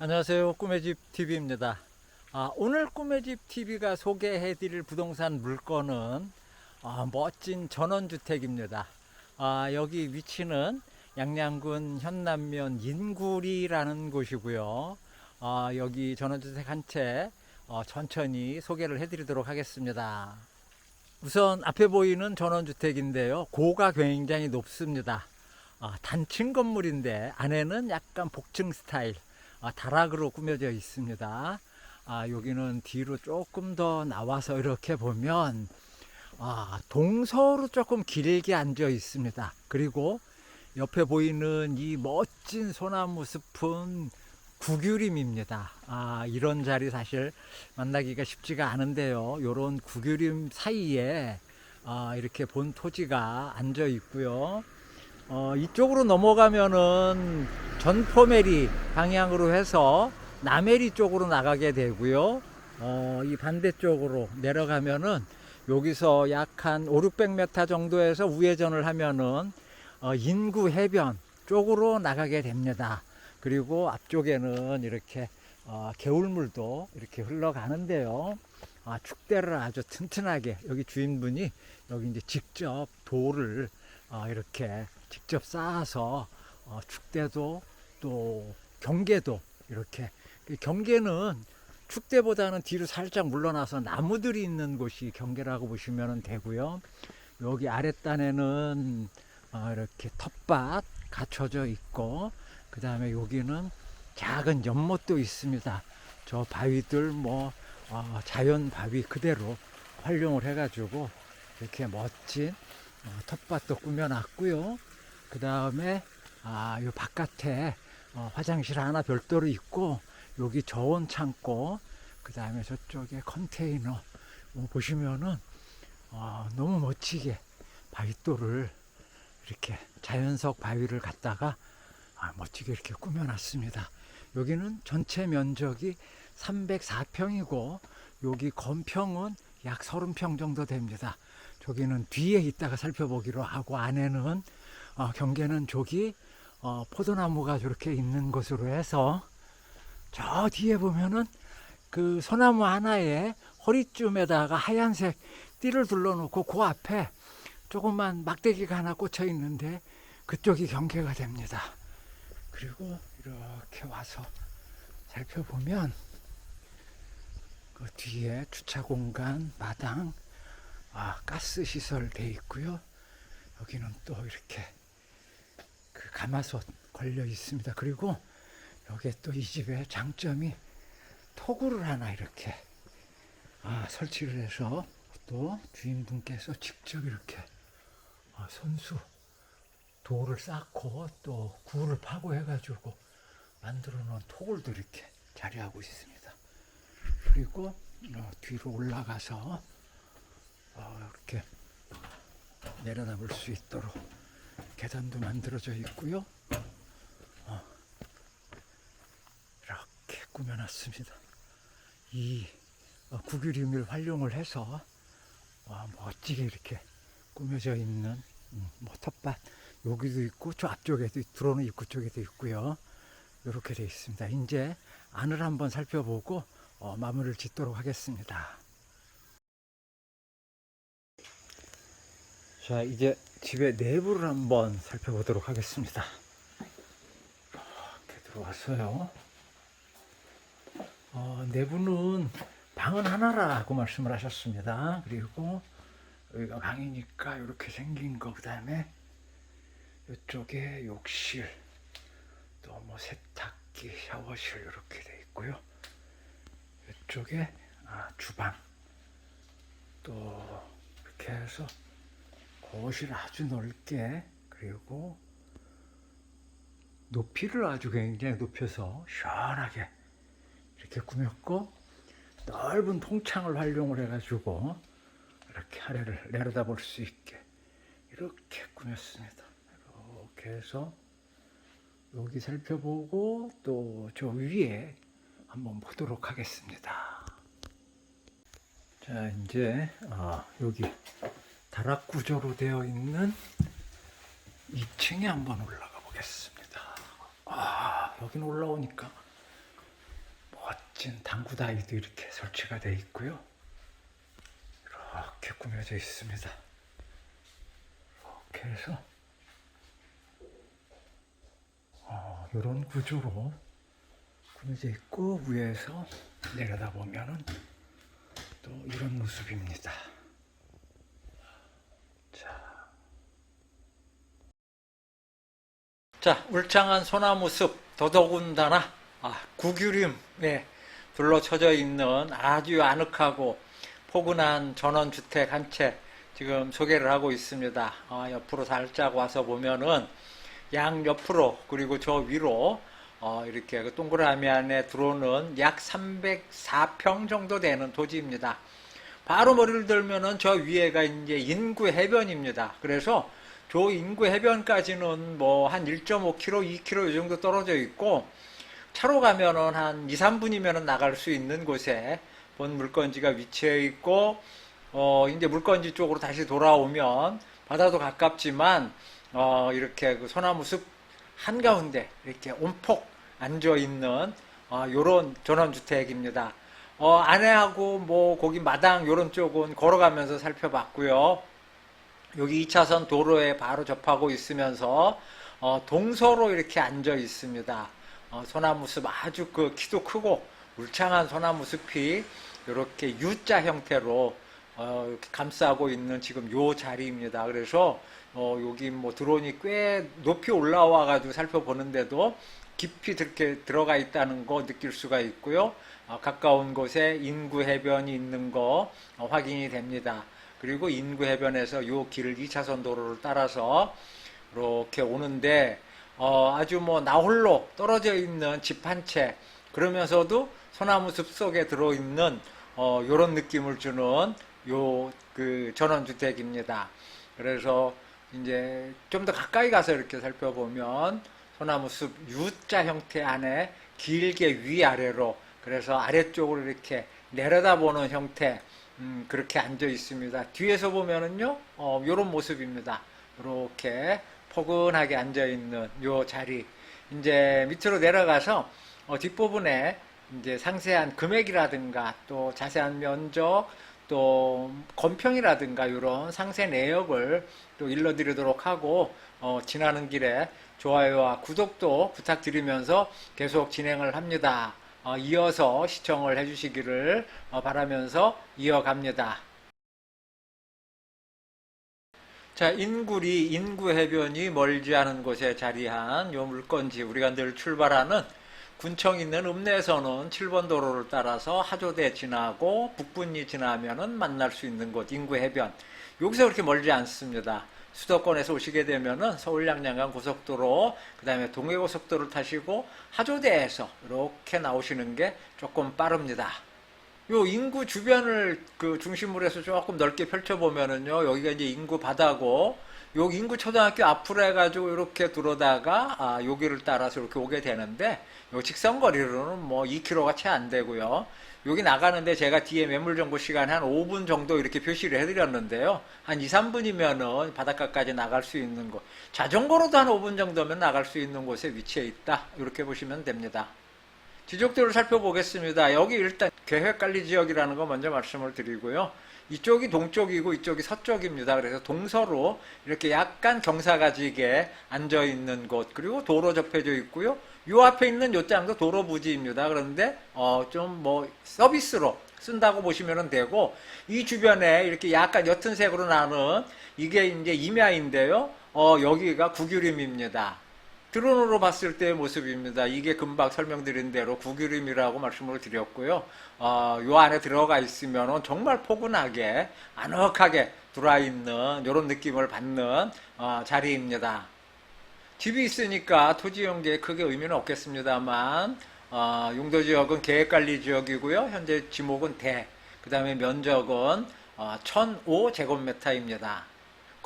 안녕하세요. 꿈의 집 TV입니다. 아, 오늘 꿈의 집 TV가 소개해 드릴 부동산 물건은 아, 멋진 전원주택입니다. 아, 여기 위치는 양양군 현남면 인구리라는 곳이고요. 아, 여기 전원주택 한채 어, 천천히 소개를 해드리도록 하겠습니다. 우선 앞에 보이는 전원주택인데요. 고가 굉장히 높습니다. 아, 단층 건물인데 안에는 약간 복층 스타일. 아, 다락으로 꾸며져 있습니다. 아, 여기는 뒤로 조금 더 나와서 이렇게 보면 아, 동서로 조금 길게 앉아 있습니다. 그리고 옆에 보이는 이 멋진 소나무 숲은 구규림입니다. 아, 이런 자리 사실 만나기가 쉽지가 않은데요. 요런 구규림 사이에 아, 이렇게 본 토지가 앉아 있고요. 어, 이쪽으로 넘어가면은 전포메리 방향으로 해서 남해리 쪽으로 나가게 되고요. 어, 이 반대쪽으로 내려가면은 여기서 약 한 5, 600m 정도에서 우회전을 하면은 어, 인구 해변 쪽으로 나가게 됩니다. 그리고 앞쪽에는 이렇게 어, 개울물도 이렇게 흘러가는데요. 아, 축대를 아주 튼튼하게 여기 주인분이 여기 이제 직접 돌을 어, 이렇게 직접 쌓아서 어, 축대도 또 경계도 이렇게 그 경계는 축대보다는 뒤로 살짝 물러나서 나무들이 있는 곳이 경계라고 보시면 되고요. 여기 아랫단에는 어, 이렇게 텃밭 갖춰져 있고 그 다음에 여기는 작은 연못도 있습니다. 저 바위들 뭐 어, 자연 바위 그대로 활용을 해가지고 이렇게 멋진 어, 텃밭도 꾸며놨고요. 그 다음에 아, 요 바깥에 어, 화장실 하나 별도로 있고 여기 저온 창고 그 다음에 저쪽에 컨테이너 뭐 보시면은 어, 너무 멋지게 바위돌을 이렇게 자연석 바위를 갖다가 아, 멋지게 이렇게 꾸며놨습니다. 여기는 전체 면적이 304평이고 여기 건평은 약 30평 정도 됩니다. 저기는 뒤에 있다가 살펴보기로 하고 안에는 어, 경계는 저기 어, 포도나무가 저렇게 있는 곳으로 해서 저 뒤에 보면은 그 소나무 하나에 허리쯤에다가 하얀색 띠를 둘러놓고 그 앞에 조그만 막대기가 하나 꽂혀 있는데 그쪽이 경계가 됩니다. 그리고 이렇게 와서 살펴보면 그 뒤에 주차 공간, 마당, 아, 가스 시설 돼 있고요. 여기는 또 이렇게 그 가마솥 걸려 있습니다. 그리고 여기에 또 이 집의 장점이 토구를 하나 이렇게 아, 설치를 해서 또 주인분께서 직접 이렇게 아, 손수 돌을 쌓고 또 굴을 파고 해가지고 만들어 놓은 토굴도 이렇게 자리하고 있습니다. 그리고 어, 뒤로 올라가서 어, 이렇게 내려다 볼 수 있도록 계단도 만들어져 있고요. 어, 이렇게 꾸며놨습니다. 이 어, 구규림을 활용을 해서 어, 멋지게 이렇게 꾸며져 있는 음, 뭐 텃밭 여기도 있고 저 앞쪽에도 들어오는 입구 쪽에도 있고요. 이렇게 되어 있습니다. 이제 안을 한번 살펴보고 어, 마무리를 짓도록 하겠습니다. 자, 이제 집의 내부를 한번 살펴보도록 하겠습니다. 이렇게 들어왔어요. 어, 내부는 방은 하나라고 말씀을 하셨습니다. 그리고 여기가 방이니까 이렇게 생긴 거, 그 다음에 이쪽에 욕실, 또 뭐 세탁기, 샤워실 이렇게 돼 있고요. 이쪽에 아, 주방, 또 이렇게 해서 거실 아주 넓게 그리고 높이를 아주 굉장히 높여서 시원하게 이렇게 꾸몄고 넓은 통창을 활용을 해가지고 이렇게 아래를 내려다 볼 수 있게 이렇게 꾸몄습니다. 이렇게 해서 여기 살펴보고 또 저 위에 한번 보도록 하겠습니다. 자 이제 아, 여기 다락 구조로 되어 있는 2층에 한번 올라가 보겠습니다. 아, 여기는 올라오니까 멋진 당구다이도 이렇게 설치가 되어 있고요. 이렇게 꾸며져 있습니다. 이렇게 해서 어, 이런 구조로 꾸며져 있고 위에서 내려다 보면은 또 이런 모습입니다. 자, 자 울창한 소나무 숲 더더군다나 아, 구규림에 둘러쳐져 있는 아주 아늑하고 포근한 전원주택 한 채 지금 소개를 하고 있습니다. 아, 옆으로 살짝 와서 보면은 양 옆으로 그리고 저 위로 어, 이렇게 그 동그라미 안에 들어오는 약 304평 정도 되는 토지입니다. 바로 머리를 들면은 저 위에가 이제 인구 해변입니다. 그래서 저 인구 해변까지는 뭐 한 1.5km, 2km 이 정도 떨어져 있고 차로 가면은 한 2, 3분이면은 나갈 수 있는 곳에 본 물건지가 위치해 있고 어 이제 물건지 쪽으로 다시 돌아오면 바다도 가깝지만 어 이렇게 그 소나무 숲 한가운데 이렇게 온폭 앉아 있는 어 요런 전원 주택입니다. 어 안에하고 뭐 거기 마당 요런 쪽은 걸어가면서 살펴봤고요. 여기 2차선 도로에 바로 접하고 있으면서 어, 동서로 이렇게 앉아 있습니다. 어, 소나무 숲 아주 그 키도 크고 울창한 소나무 숲이 이렇게 U자 형태로 어, 감싸고 있는 지금 요 자리입니다. 그래서 어, 여기 뭐 드론이 꽤 높이 올라와 가지고 살펴보는데도 깊이 이렇게 들어가 있다는 거 느낄 수가 있고요. 어, 가까운 곳에 인구 해변이 있는 거 어, 확인이 됩니다. 그리고 인구 해변에서 요 길을 2차선 도로를 따라서 이렇게 오는데 어, 아주 뭐 나홀로 떨어져 있는 집 한 채 그러면서도 소나무 숲 속에 들어 있는 어, 요런 느낌을 주는 요 그 전원주택입니다. 그래서 이제 좀 더 가까이 가서 이렇게 살펴보면 소나무 숲 U자 형태 안에 길게 위아래로 그래서 아래쪽으로 이렇게 내려다보는 형태 음, 그렇게 앉아 있습니다. 뒤에서 보면은요, 어, 요런 모습입니다. 이렇게 포근하게 앉아 있는 요 자리. 이제 밑으로 내려가서 어, 뒷부분에 이제 상세한 금액이라든가 또 자세한 면적 또 건평이라든가 이런 상세 내역을 또 일러드리도록 하고 어, 지나는 길에 좋아요와 구독도 부탁드리면서 계속 진행을 합니다. 어, 이어서 시청을 해주시기를 어, 바라면서 이어갑니다. 자, 인구리, 인구해변이 멀지 않은 곳에 자리한 요 물건지 우리가 늘 출발하는 군청 있는 읍내에서는 7번 도로를 따라서 하조대 지나고 북분리 지나면은 만날 수 있는 곳 인구해변. 여기서 그렇게 멀지 않습니다. 수도권에서 오시게 되면은 서울 양양간 고속도로, 그 다음에 동해 고속도로를 타시고 하조대에서 이렇게 나오시는 게 조금 빠릅니다. 요 인구 주변을 그 중심으로 해서 조금 넓게 펼쳐 보면은요, 여기가 이제 인구 바다고, 요 인구 초등학교 앞으로 해가지고 이렇게 들어다가, 아, 여기를 따라서 이렇게 오게 되는데, 요 직선 거리로는 뭐 2km가 채 안 되고요. 여기 나가는데 제가 뒤에 매물 정보 시간에 한 5분 정도 이렇게 표시를 해드렸는데요. 한 2, 3분이면은 바닷가까지 나갈 수 있는 곳. 자전거로도 한 5분 정도면 나갈 수 있는 곳에 위치해 있다. 이렇게 보시면 됩니다. 지적도를 살펴보겠습니다. 여기 일단 계획 관리 지역이라는 거 먼저 말씀을 드리고요. 이쪽이 동쪽이고 이쪽이 서쪽입니다. 그래서 동서로 이렇게 약간 경사가지게 앉아 있는 곳 그리고 도로 접해져 있고요. 요 앞에 있는 요 장도 도로 부지입니다. 그런데 어 좀 뭐 서비스로 쓴다고 보시면 되고 이 주변에 이렇게 약간 옅은 색으로 나는 이게 이제 임야인데요. 어 여기가 구규림입니다. 드론으로 봤을 때의 모습입니다. 이게 금방 설명드린 대로 구규림이라고 말씀을 드렸고요. 어, 요 안에 들어가 있으면 정말 포근하게 아늑하게 들어있는 이런 느낌을 받는 어, 자리입니다. 집이 있으니까 토지 연계에 크게 의미는 없겠습니다만 어, 용도 지역은 계획관리 지역이고요. 현재 지목은 대, 그 다음에 면적은 어, 1005제곱미터입니다.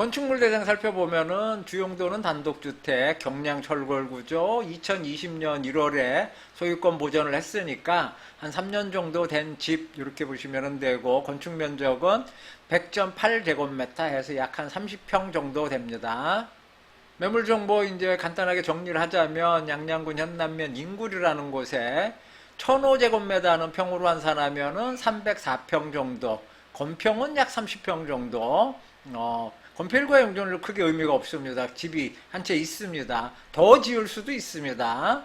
건축물 대상 살펴보면은 주용도는 단독주택, 경량 철골 구조, 2020년 1월에 소유권 보전을 했으니까 한 3년 정도 된 집 이렇게 보시면 되고 건축 면적은 100.8제곱미터 해서 약 한 30평 정도 됩니다. 매물 정보 이제 간단하게 정리를 하자면 양양군 현남면 인구리라는 곳에 1500제곱미터는 평으로 환산하면은 304평 정도, 건평은 약 30평 정도. 어, 건폐율과 용적률 크게 의미가 없습니다. 집이 한 채 있습니다. 더 지을 수도 있습니다.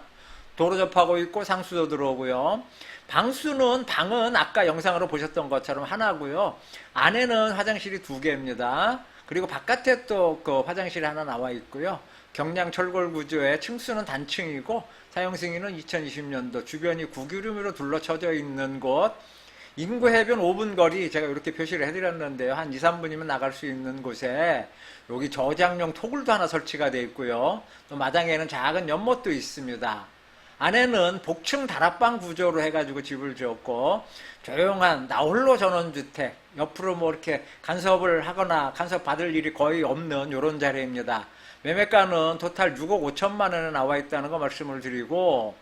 도로 접하고 있고 상수도 들어오고요. 방수는 방은 아까 영상으로 보셨던 것처럼 하나고요. 안에는 화장실이 두 개입니다. 그리고 바깥에 또 그 화장실이 하나 나와 있고요. 경량 철골 구조의 층수는 단층이고 사용 승인은 2020년도 주변이 구기름으로 둘러쳐져 있는 곳 인구 해변 5분 거리 제가 이렇게 표시를 해드렸는데요. 한 2, 3분이면 나갈 수 있는 곳에 여기 저장용 토굴도 하나 설치가 되어 있고요. 또 마당에는 작은 연못도 있습니다. 안에는 복층 다락방 구조로 해가지고 집을 지었고 조용한 나홀로 전원주택 옆으로 뭐 이렇게 간섭을 하거나 간섭 받을 일이 거의 없는 이런 자리입니다. 매매가는 토탈 6억 5천만 원에 나와 있다는 거 말씀을 드리고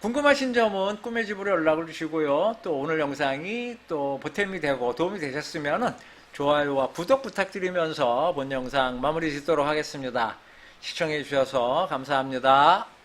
궁금하신 점은 꿈의 집으로 연락을 주시고요. 또 오늘 영상이 또 보탬이 되고 도움이 되셨으면 좋아요와 구독 부탁드리면서 본 영상 마무리 짓도록 하겠습니다. 시청해 주셔서 감사합니다.